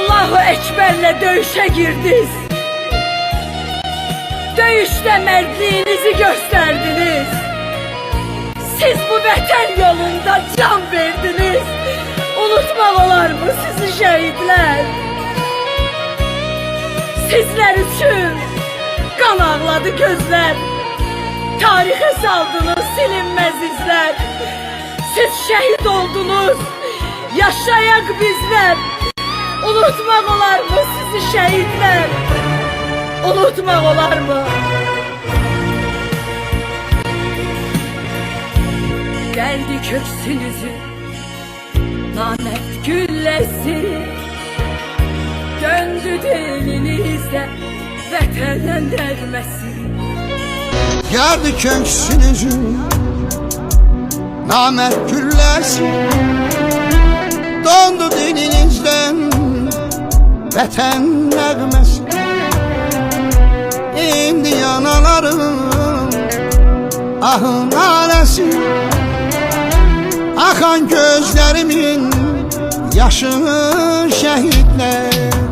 Allahu Ekber'le dövüşe girdiniz. Dövüşte mertliğinizi gösterdiniz. Siz bu vətən yolunda can verdiniz. Unutmaq olar mı sizi şehitler? Sizler için kan ağladı gözler. Tarihe saldınız silinmez izler. Siz şehit oldunuz. Yaşayak bizler. Unutmak olar mı sizi şehitler? Unutmak olar mı? Geldi köksünüzü Namet güllesi Döndü dilinizde Vətəndən dərməsi Yardı köksünüzü Namert külləsi Vətən nəğməsi. İndi yanalarım Ahın aləsi. Akan gözlerimin Yaşı şehitler